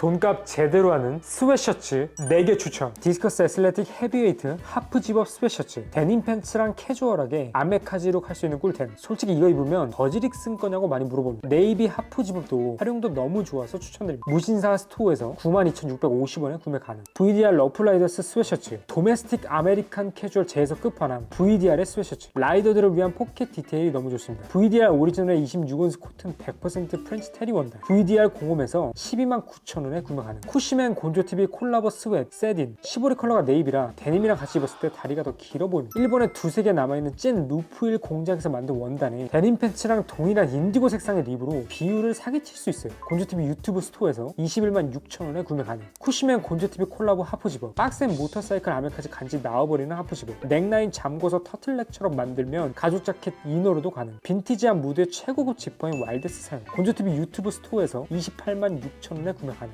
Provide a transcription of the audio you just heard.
돈값 제대로 하는 스웨셔츠 4개 추천 디스커스 애슬레틱 헤비웨이트 하프 집업 스웨셔츠. 데님 팬츠랑 캐주얼하게 아메카지로 할 수 있는 꿀템. 솔직히 이거 입으면 버즈릭 쓴 거냐고 많이 물어봅니다. 네이비 하프 집업도 활용도 너무 좋아서 추천드립니다. 무신사 스토어에서 92,650원에 구매 가능. VDR 러플라이더스 스웨셔츠. 도메스틱 아메리칸 캐주얼 제에서 끝판왕. VDR의 스웨셔츠. 라이더들을 위한 포켓 디테일이 너무 좋습니다. VDR 오리지널의 26온스 코튼 100% 프렌치 테리 원단 VDR 공홈에서 12만 9천원에 구매 가능 쿠시맨 곤조TV 콜라보 스웨트 세딘 시보리 컬러가 네이비라 데님이랑 같이 입었을 때 다리가 더 길어 보입니다 일본에 두세 개 남아있는 찐 루프일 공장에서 만든 원단에 데님 팬츠랑 동일한 인디고 색상의 립으로 비율을 사기칠 수 있어요. 곤조TV 유튜브 스토어에서 21만 6천원에 구매 가능. 쿠시맨 곤조TV 콜라보 하프 집업 빡센 모터사이클 아메까지 간지 나와버리는 하프 집업 넥라인 잠궈서 터틀넥처럼 만들면 가죽 자켓 이너로도 가능. 빈티지한 무드의 최고급 지퍼인 와일드스 사용. 곤조TV 유튜브 스토어에서 28만 6천원에 구매 가능